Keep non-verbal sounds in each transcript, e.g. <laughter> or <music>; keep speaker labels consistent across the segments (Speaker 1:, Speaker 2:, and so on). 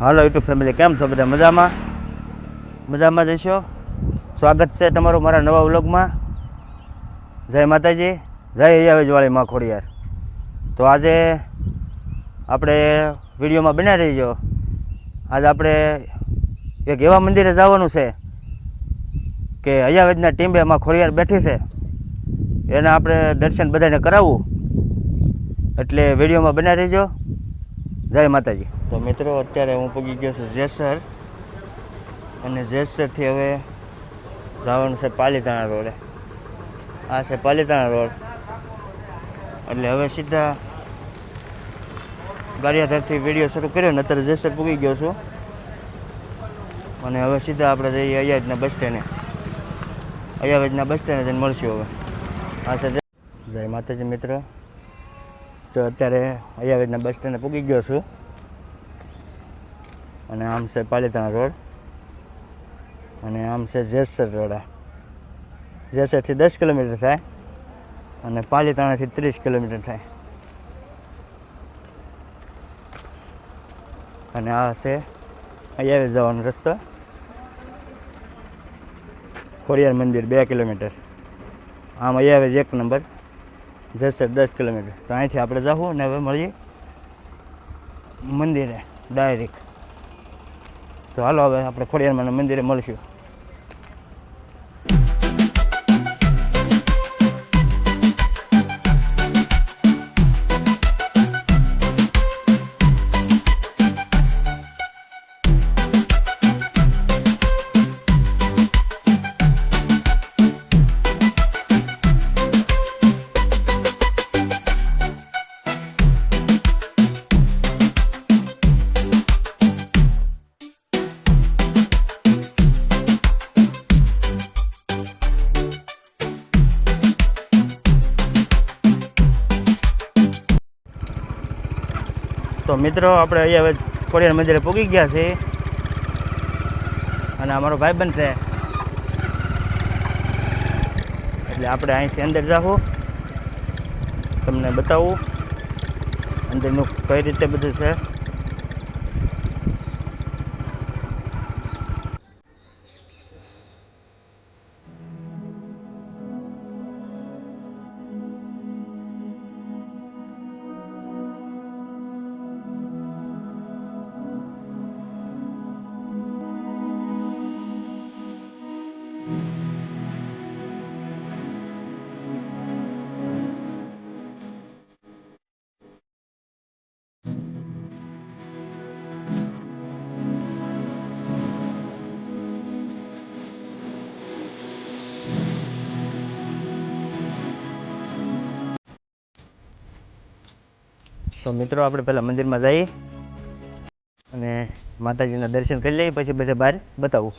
Speaker 1: હાલો YouTube family, કેમ છો બધા? મજામાં? મજામાં જઈશો સ્વાગત છે તમારું મારા નવા વ્લોગમાં. જય માતાજી. જય અયાવેજવાળી માં ખોડિયાર. તો આજે આપણે વિડીયોમાં બન્યા રહીજો. આજે આપણે એક એવા મંદિરે જવાનું છે કે અયાવેજના ટીમે માં ખોડિયાર બેઠી છે. એના આપણે દર્શન બધાને કરાવવું. એટલે વિડીયોમાં બન્યા રહીજો. જય માતાજી. તો મિત્રો, અત્યારે હું પૂગી ગયો છું જેસર. અને જેસરથી હવે જવાનું છે પાલીતાણા રોડે. આ છે પાલીતાણા રોડ. એટલે હવે સીધા ગારિયાધરથી વીડિયો શરૂ કર્યો ને અત્યારે જેસર પૂગી ગયો છું. અને હવે સીધા આપણે જઈએ અયાજના બસ સ્ટેન્ડે અયાવેજના બસ સ્ટેન્ડે જઈને મળશું હવે. આ છે જય- માતાજી મિત્ર. તો અત્યારે અયાવેજના બસ સ્ટેન્ડે પૂગી ગયો છું. અને આમ છે પાલીતાણા રોડ. અને આમ છે જેસર રોડ જેસરથી દસ કિલોમીટર થાય અને પાલીતાણાથી ત્રીસ કિલોમીટર થાય. અને આ છે અહીંયા જવાનો રસ્તો. ખોડિયાર મંદિર બે કિલોમીટર. આમ અહીંયા એક નંબર, જેસર દસ કિલોમીટર. તો અહીંથી આપણે જાવું ને હવે મળીએ મંદિરે, ડાયરેક્ટ. તો હાલો હવે આપણે ખોડિયારમાં મંદિરે મળીશું. મિત્રો, આપણે અહીંયા હવે ખોડિયાર મંદિરે પૂગી ગયા છે. અને અમારો ભાઈ છે એટલે આપણે અહીંથી અંદર જાવું તમને બતાવું. અંદરનું કઈ રીતે બધું છે. તો મિત્રો, આપણે પહેલાં મંદિરમાં જઈએ અને માતાજીના દર્શન કરી લઈએ, પછી બધા બહાર બતાવું.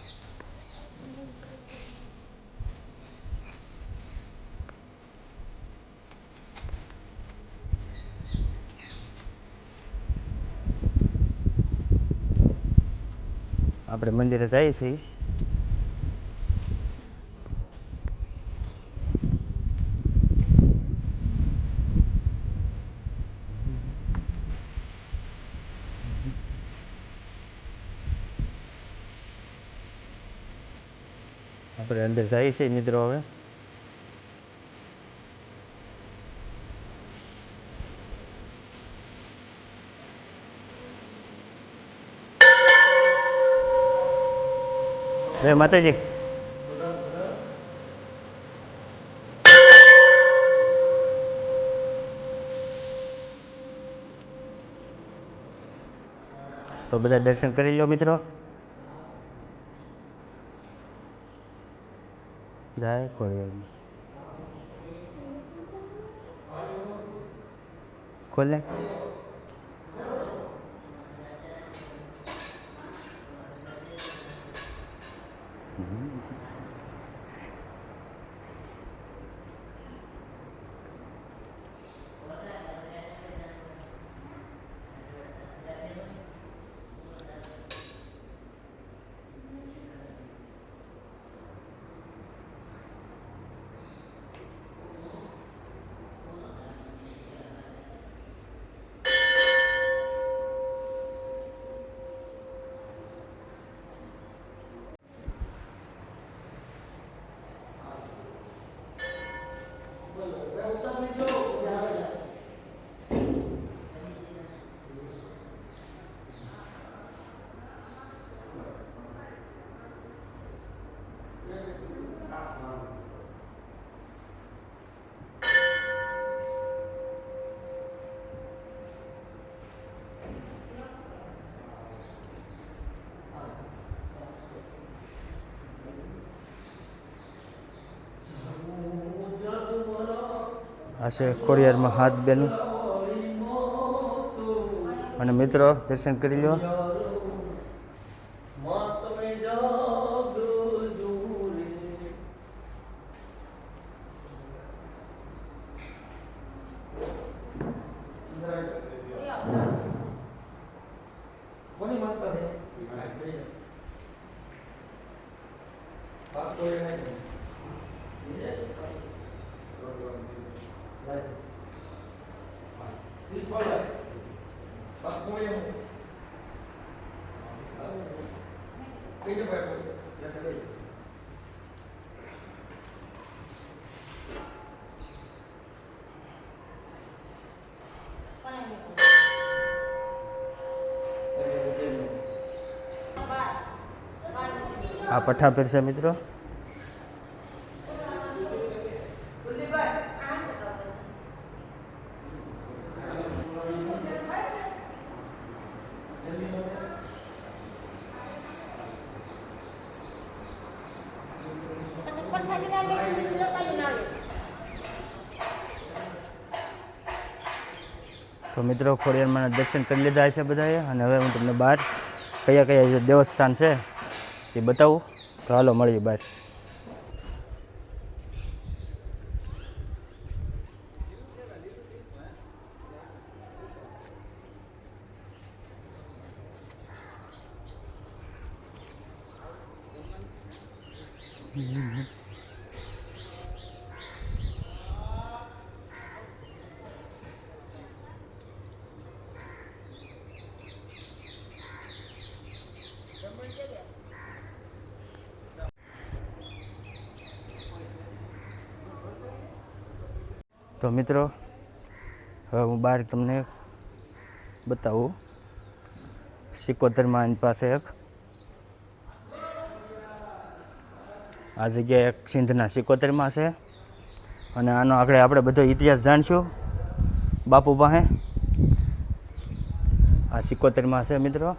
Speaker 1: આપણે મંદિરે જઈએ છીએ. આપણે અંદર જઈએ છીએ મિત્રો હવે જય માતાજી તો બધા દર્શન કરી લો મિત્રો જાય કોઈ એમ ખોલે Mm-hmm. Tanıyor. આ છે ખોડિયારમાં હાથ બેનું. અને મિત્રો દર્શન કરી લો આ પઠ્ઠા પહેરશે મિત્રો. તો મિત્રો, ખોડિયારમાં દર્શન કરી લીધા છે બધાએ. અને હવે હું તમને બહાર કયા કયા જે દેવસ્થાન છે એ બતાવું. તો હાલો મળીએ બહાર તો મિત્રો હવે હું બહાર તમને બતાવું. સિકોતરમાં એની પાસે એક આ જગ્યાએ એક સિંધના સિકોતરમાં છે. અને આનો આગળ આપણે બધો ઇતિહાસ જાણશું. બાપુ પાસે. આ સિકોતરમાં છે મિત્રો.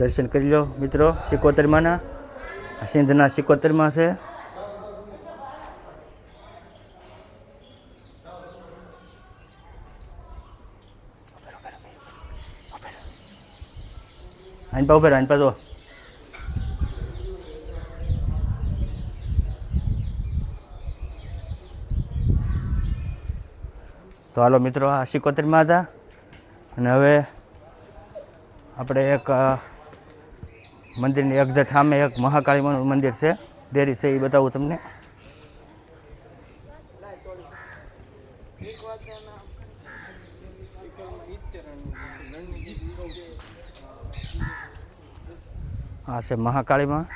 Speaker 1: દર્શન કરી લો મિત્રો સિકોતરમાંના આ સિંધના સિકોતરમાં છે આઈન પા ઉભેર આઈન પા જો તો હાલો મિત્રો આ સિકોતરમાં હતા અને હવે આપણે એક અ, મંદિરની એક્ઝેટ સામે એક મહાકાળીમાનું મંદિર છે, દેરી છે, એ બતાવું તમને. આ છે મહાકાળીમાં.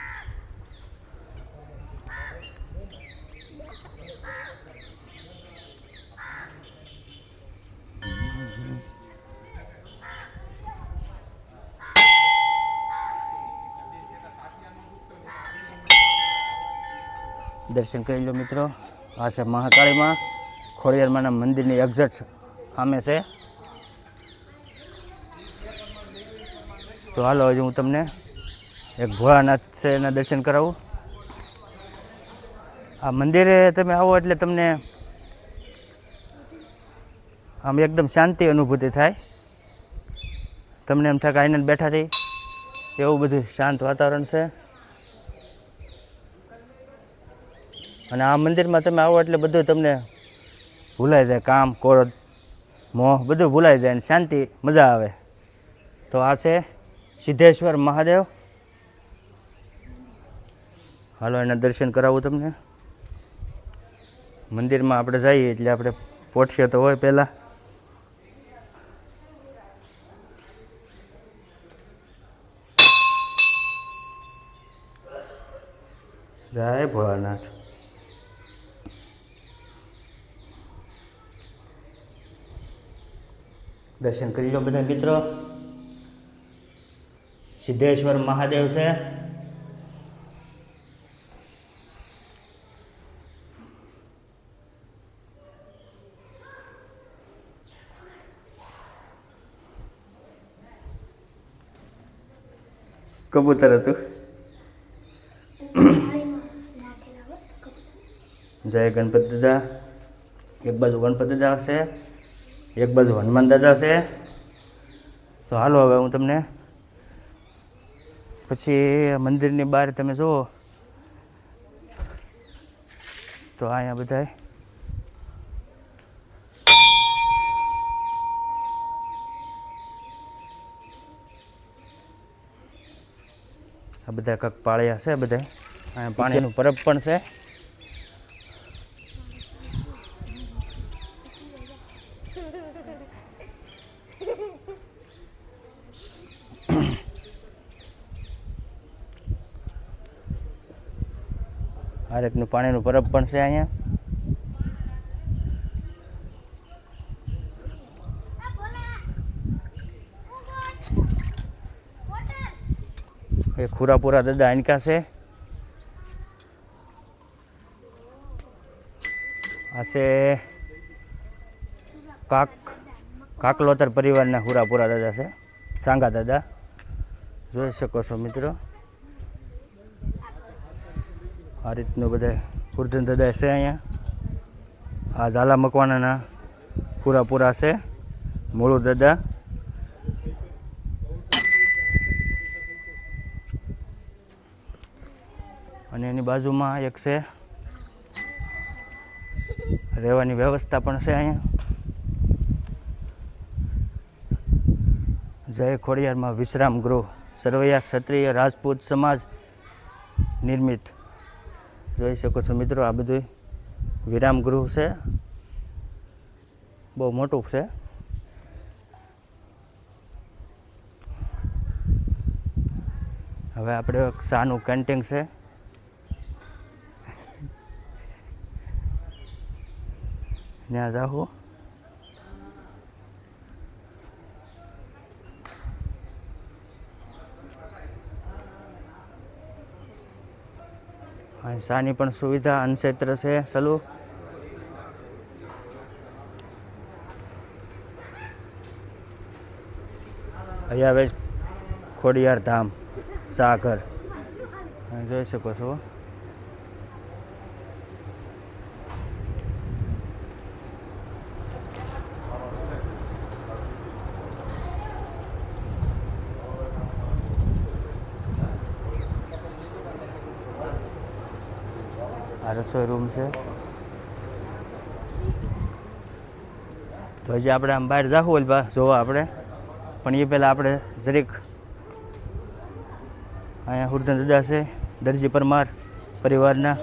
Speaker 1: દર્શન કરી લો મિત્રો. આ છે મહાકાળીમાં. ખોડિયારમાંના મંદિરની એક્ઝેક્ટ સામે છે. તો હાલો, હજુ હું તમને એક ભોળાનાથ છે એના દર્શન કરાવું. આ મંદિરે તમે આવો એટલે તમને આમ એકદમ શાંતિ અનુભૂતિ થાય. તમને એમ થાય કે આઈને બેઠા રહી એવું બધું શાંત વાતાવરણ છે. અને આ મંદિરમાં તમે આવો એટલે બધું તમને ભૂલાઈ જાય, કામ કોરત મોહ, બધું ભૂલાઈ જાય અને શાંતિ, મજા આવે. તો આ છે સિદ્ધેશ્વર મહાદેવ. હાલો, એના દર્શન કરાવું તમને. મંદિરમાં આપણે જઈએ એટલે આપણે પોઠીએ તો હોય પહેલાં. જય ભોળાનાથ. દર્શન કરી લો બધા મિત્રો સિદ્ધેશ્વર મહાદેવ છે કબૂતર હતું જય ગણપતિ દાદા એક બાજુ ગણપતિ દાદા છે એક બાજુ હનુમાન દાદા છે. તો હાલો હવે હું તમને પછી મંદિરની બહાર તમે જુઓ. તો અહીંયા બધાય આ બધા કંઈક પાળ્યા છે બધા અહીંયા પાણીનું પરબ પણ છે. પાણીનું પરબ પણ છે અહીંયા. એ ખુરાપુરા દાદા આનકા છે. આ છે કાક, કાકલોતર પરિવારના ખુરાપુરા દાદા છે. સાંગા દાદા. જોઈ શકો છો મિત્રો. આ રીતનું બધા કુર્ધન દાદા છે અહીંયા. આ ઝાલા મકવાનાના પૂરા પૂરા છે. મૂળુ દાદા. અને એની બાજુમાં એક છે. રહેવાની વ્યવસ્થા પણ છે અહીંયા. જય ખોડિયારમાં વિશ્રામ ગૃહ. સરવૈયા ક્ષત્રિય રાજપૂત સમાજ નિર્મિત. જોઈ શકો છો મિત્રો, આ બધું વિરામ ગૃહ છે. બહુ મોટું છે. હવે આપણે શાનું કેન્ટીન છે. ત્યાં જાઓ શાની પણ સુવિધા અનક્ષેત્ર છે. સલુ અહીંયા ખોડિયાર ધામ સાગર. જોઈ શકો છો. આ રસોઈ રૂમ છે. તો હજી આપણે આમ બહાર જાવું હોય જોવા આપણે. પણ એ પહેલાં આપણે જરીક અહીંયા હુરધન દાદા છે, દરજી પરમાર પરિવારના.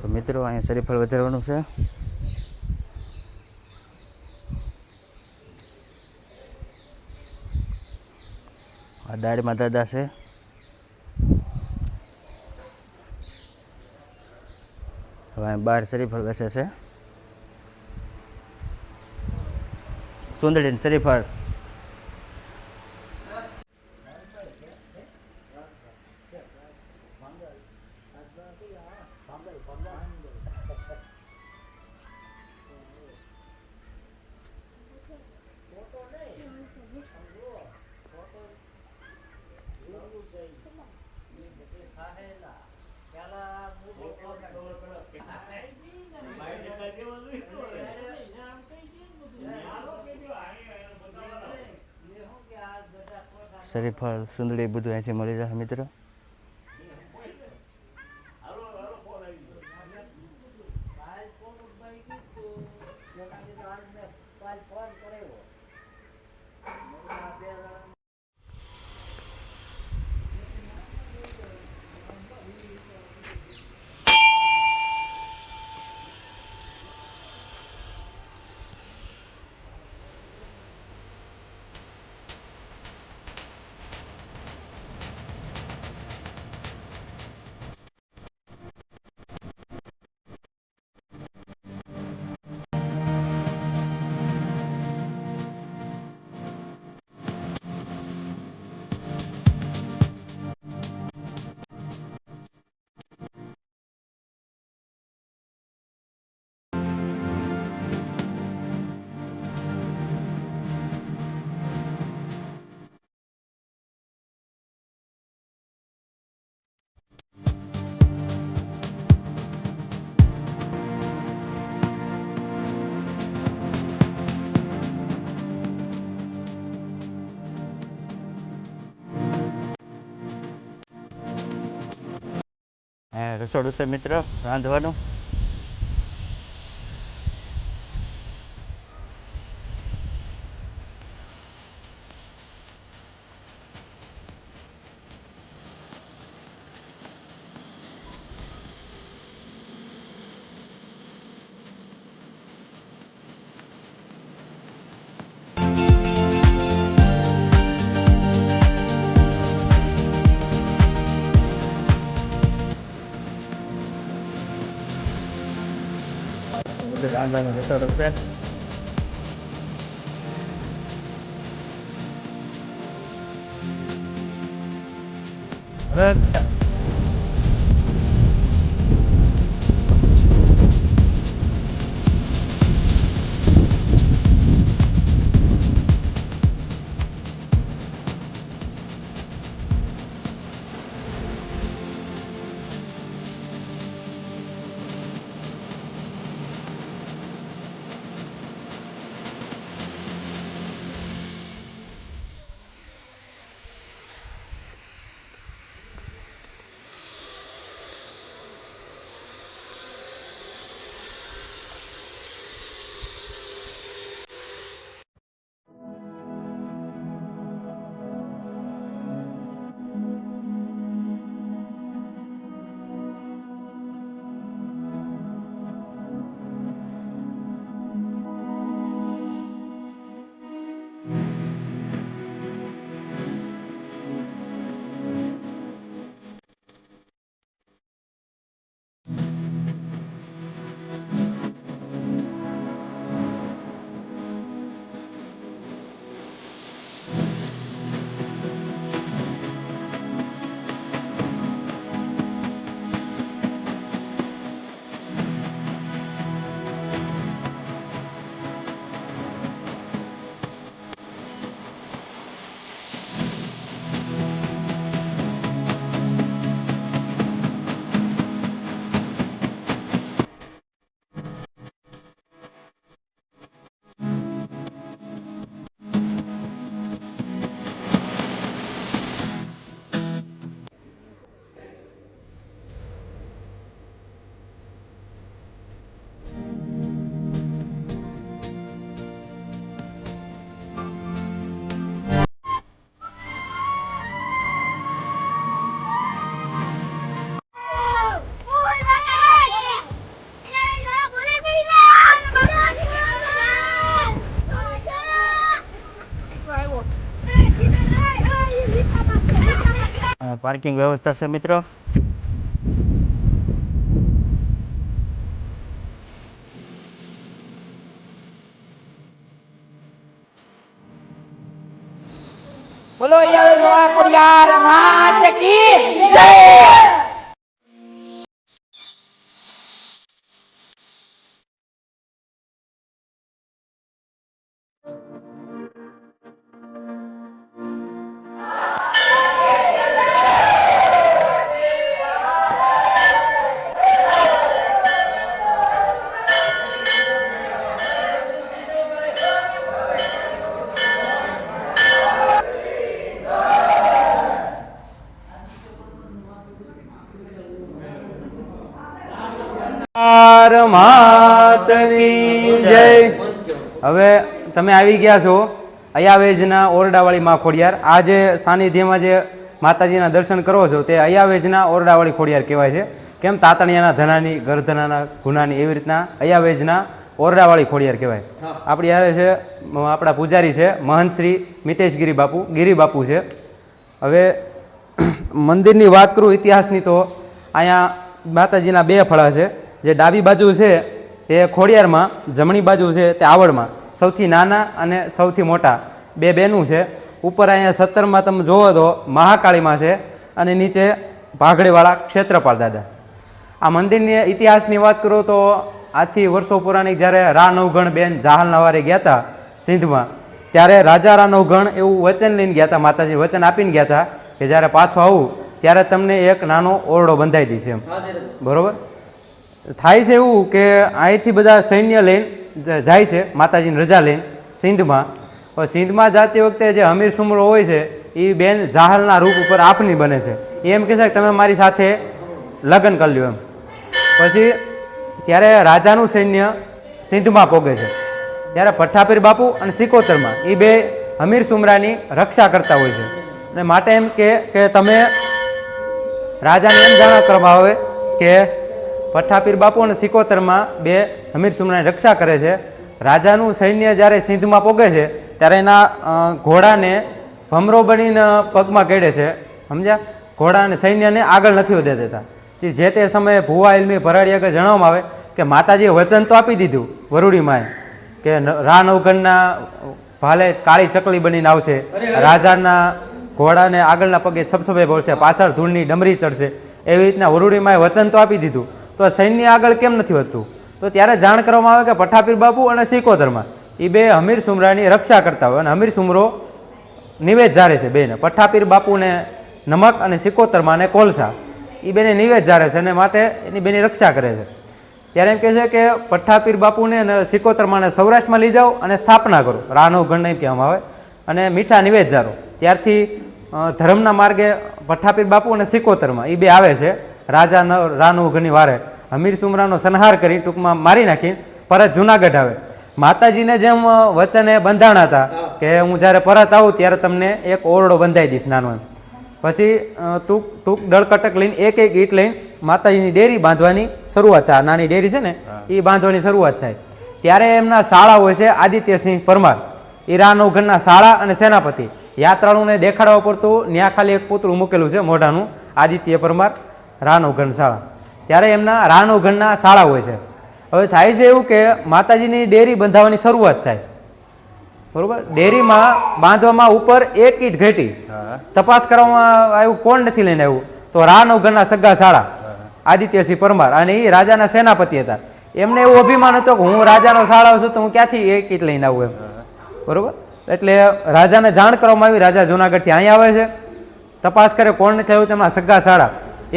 Speaker 1: તો મિત્રો, અહીંયા શરીફળ વધારવાનું છે. આ દાળમાં દાદા છે. હવે બાર શરીફળ બેસે છે. સુંદરી શરીફળ શરીફળ સુંદડી બધું અહીંથી મળી જશે મિત્રો. રસોડું છે મિત્ર? રાંધવાનું? I'm gonna out of that. Yeah. Parking વ્યવસ્થા છે મિત્રો
Speaker 2: બોલો યવા કોડિયાર માત કી જય
Speaker 3: હવે તમે આવી ગયા છો અયાવેજના ઓરડાવાળી માં ખોડિયાર આ જે સાનિધ્યમાં જે માતાજીના દર્શન કરો છો તે અયાવેજના ઓરડાવાળી ખોડિયાર કહેવાય છે. કેમ? તાતણિયાના ધનાની ગરધનાના ગુનાની એવી રીતના અયાવેજના ઓરડાવાળી ખોડિયાર કહેવાય. આપણી યારે છે આપણા પૂજારી છે મહંત શ્રી મિતેશ ગિરી બાપુ ગિરી બાપુ છે. હવે <clears throat> મંદિરની વાત કરું ઇતિહાસની તો અહીંયા માતાજીના બે ફળા છે. જે ડાબી બાજુ છે એ ખોડિયારમાં જમણી બાજુ છે તે આવડમાં સૌથી નાના અને સૌથી મોટા. બે બેનું છે. ઉપર અહીંયા સત્તરમાં તમે જોવો તો મહાકાળીમાં છે અને નીચે ભાગડીવાળા ક્ષેત્રપાળ દાદા. આ મંદિરની ઇતિહાસની વાત કરું તો આજથી વર્ષો પુરાણી જ્યારે રા નવગણ બેન જાહલ નવારે ગયા હતા સિંધમાં ત્યારે રાજા રા નવગણ એવું વચન લઈને ગયા હતા માતાજી વચન આપીને ગયા હતા કે જ્યારે પાછું આવું ત્યારે તમને એક નાનો ઓરડો બંધાઈ દઈશ એમ. બરાબર? થાય છે એવું કે અહીંથી બધા સૈન્ય લઈને જાય છે, માતાજીની રજા લઈને સિંધમાં. સિંધમાં જાતી વખતે જે હમીર સુમરો હોય છે એ બેન જાહલના રૂપ ઉપર આપની બને છે. એમ કહે છે કે તમે મારી સાથે લગ્ન કરી લ્યો એમ. પછી ત્યારે રાજાનું સૈન્ય સિંધમાં પોગે છે. ત્યારે પઠ્ઠાપીર બાપુ અને સિકોતરમાં એ બે હમીર સુમરાની રક્ષા કરતા હોય છે. અને માટે એમ કે તમે રાજાને એમ જાણ કરવામાં આવે કે પઠ્ઠાપીર બાપુ અને સિકોતરમાં બે હમીર સુમરાની રક્ષા કરે છે. રાજાનું સૈન્ય જ્યારે સિંધમાં પોગે છે ત્યારે એના ઘોડાને ભમરો બનીને પગમાં કેળે છે. સમજ્યા? ઘોડાને સૈન્યને આગળ નથી વધે દેતા. જે તે સમયે ભુવા ઇલમી ભરાડી આગળ જણાવવામાં આવે કે માતાજીએ વચન તો આપી દીધું વરુડી કે રા નવઘણના ભાલે કાળી ચકલી બનીને આવશે. રાજાના ઘોડાને આગળના પગે છપછપે બોલશે પાછળ ધૂળની ડમરી ચડશે. એવી રીતના વરુડીમાએ વચન તો આપી દીધું. તો સૈન્ય આગળ કેમ નથી વધતું? તો ત્યારે જાણ કરવામાં આવે કે પઠાપીર બાપુ અને સિકોતરમાં એ બે હમીર સુમરાની રક્ષા કરતા હોય. અને હમીર સુમરો નિવેદ જારે છે બેને. પઠ્ઠાપીર બાપુને નમક અને સિકોતરમાં ને કોલસા એ બેને નિવેદ જારે છે અને માટે એની બેની રક્ષા કરે છે. ત્યારે એમ કહે છે કે પઠ્ઠાપીર બાપુને અને સિકોતરમાને સૌરાષ્ટ્રમાં લઈ જાઓ અને સ્થાપના કરો. રાનો ગણ નહીં કહેવામાં આવે. અને મીઠા નિવેદ જારો. ત્યારથી ધર્મના માર્ગે પઠ્ઠાપીર બાપુ અને સિકોતરમાં એ બે આવે છે. રાજા ન રાનું ઘણી વારે. હમીર સુમરાનો સંહાર કરી ટૂંકમાં મારી નાખી. પરત જુનાગઢ આવે. માતાજીને જેમ વચને બંધાણા હતા કે હું જ્યારે પરત આવું ત્યારે તમને એક ઓરડો બંધાઈ દઈશ નાનો એમ. પછી ટૂંક ટૂંક દળકટક લઈને એક એક ઈટ લઈને માતાજીની ડેરી બાંધવાની શરૂઆત થાય. નાની ડેરી છે ને એ બાંધવાની શરૂઆત થાય. ત્યારે એમના શાળા હોય છે આદિત્યસિંહ પરમાર. એ ઘરના શાળા અને સેનાપતિ. યાત્રાળુને દેખાડવા પડતું ત્યાં ખાલી એક પુતળું મૂકેલું છે મોઢાનું આદિત્ય પરમાર. રાનવઘન શાળા. ત્યારે એમના રાનવઘનના શાળા હોય છે. હવે થાય છે એવું કે માતાજીની ડેરી બંધાવવાની શરૂઆત થાય. બરોબર? ડેરીમાં બાંધવામાં ઉપર એક ઈટ ઘટી. તપાસ કરવામાં આવ્યું કોણ નથી લઈને આવ્યું? તો રાનવઘરના સગા શાળા. આદિત્યસિંહ પરમાર અને એ રાજાના સેનાપતિ હતા. એમને એવું અભિમાન હતું કે હું રાજાનો શાળા છું તો હું ક્યાંથી એક ઈટ લઈને આવું એમ. બરોબર? એટલે રાજાને જાણ કરવામાં આવી રાજા જુનાગઢથી અહીંયા આવે છે. તપાસ કરે કોણ નથી આવ્યું તેમાં સગા શાળા.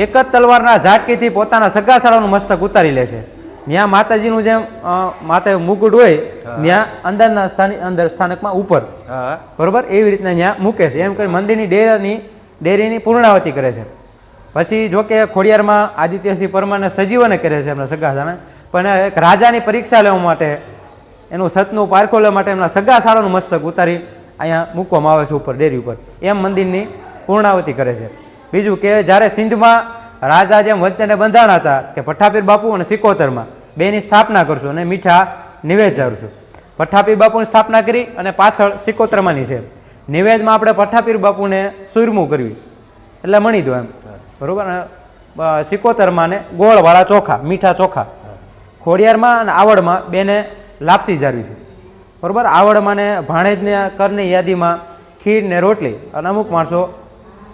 Speaker 3: એક જ તલવારના ઝાટકીથી પોતાના સગા શાળાનું મસ્તક ઉતારી લે છે. ત્યાં માતાજીનું જેમ માતા મુકુટ હોય ત્યાં અંદરના સ્થાનિક અંદર સ્થાનકમાં ઉપર. બરોબર? એવી રીતના ત્યાં મૂકે છે. એમ કરી મંદિરની ડેરાની ડેરીની પૂર્ણાવતી કરે છે. પછી જો કે ખોડિયારમાં આદિત્યસિંહ પરમારને સજીવને કરે છે એમના સગા સામે પણ એક રાજાની પરીક્ષા લેવા માટે એનું સતનું પારખો લેવા માટે એમના સગા શાળાનું મસ્તક ઉતારી અહીંયા મૂકવામાં આવે છે ઉપર ડેરી ઉપર. એમ મંદિરની પૂર્ણાવતી કરે છે. બીજું કે જ્યારે સિંધમાં રાજા જેમ વચ્ચેને બંધાણા હતા કે પઠ્ઠાપીર બાપુ અને સિકોતરમાં બેની સ્થાપના કરશું અને મીઠા નિવેદ જાળશું પઠ્ઠાપીર બાપુની સ્થાપના કરી અને પાછળ સિકોતરમાની છે. નિવેદમાં આપણે પઠ્ઠાપીર બાપુને સુરમું કરવી. એટલે મણી દો એમ. બરોબર? સિકોતરમાં ને ગોળવાળા ચોખા મીઠા ચોખા. ખોડિયારમાં અને આવડમાં બેને લાપસી જાળવી છે. બરોબર? આવડમાં ને ભાણેજને કરની યાદીમાં ખીર ને રોટલી અને અમુક માણસો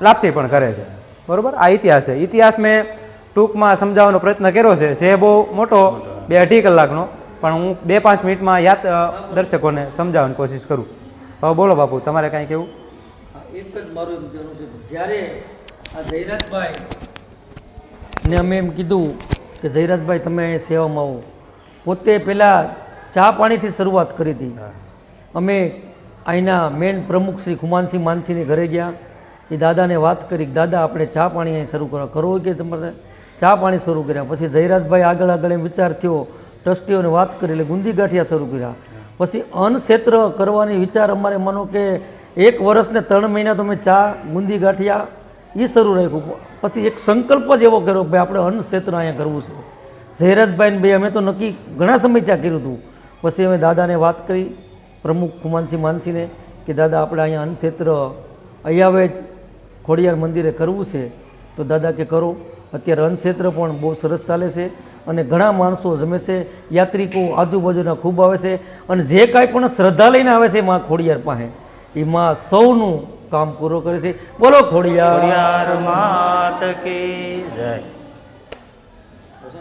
Speaker 3: લાપસી પણ કરે છે. બરોબર? આ ઇતિહાસ છે. ઇતિહાસ મેં ટૂંકમાં સમજાવવાનો પ્રયત્ન કર્યો છે. જે બહુ મોટો બે અઢી કલાકનો. પણ હું બે પાંચ મિનિટમાં યાદ દર્શકોને સમજાવવાની કોશિશ કરું. હવે બોલો બાપુ તમારે કાંઈ કેવું
Speaker 4: એક જ મારું એમ કહેવાનું છે. જ્યારે આ જયરાજભાઈ ને અમે એમ કીધું કે જયરાજભાઈ તમે સેવામાં આવો. પોતે પહેલાં ચા પાણીથી શરૂઆત કરી હતી. અમે અહીંના મેન પ્રમુખ શ્રી ખુમાનસિંહ માનસીની ઘરે ગયા. એ દાદાને વાત કરી દાદા, આપણે ચા પાણી અહીં શરૂ કરો. કરવો કે તમારે? ચા પાણી શરૂ કર્યા. પછી જયરાજભાઈ આગળ આગળ એમ વિચાર થયો. ટ્રસ્ટીઓને વાત કરી એટલે ગુંદી ગાંઠિયા શરૂ કર્યા. પછી અન્ન ક્ષેત્ર કરવાની વિચાર અમારે માનો કે એક વર્ષને ત્રણ મહિના તમે ચા ગુંદી ગાંઠિયા એ શરૂ રાખ્યું. પછી એક સંકલ્પ જ એવો કર્યો ભાઈ, આપણે અન્ન ક્ષેત્ર અહીંયા કરવું છે. જયરાજભાઈને ભાઈ અમે તો નક્કી ઘણા સમય ત્યાં કર્યું હતું. પછી અમે દાદાને વાત કરી, પ્રમુખ કુમાનસિંહ માનસીને કે, દાદા, આપણે અહીંયા અન્ન ક્ષેત્ર અહીંયા જ. ખોડિયાર મંદિરે કરવું છે, તો દાદા કે કરો. અત્યારે અન્નક્ષેત્ર પણ બહુ સરસ ચાલે છે અને ઘણા માણસો જમે છે, યાત્રિકો આજુબાજુના ખૂબ આવે છે અને જે કાંઈ પણ શ્રદ્ધા લઈને આવે છે માં ખોડિયાર પાસે એમાં સૌનું કામ પૂરો કરે છે. બોલો
Speaker 1: ખોડિયાર માત કે જય.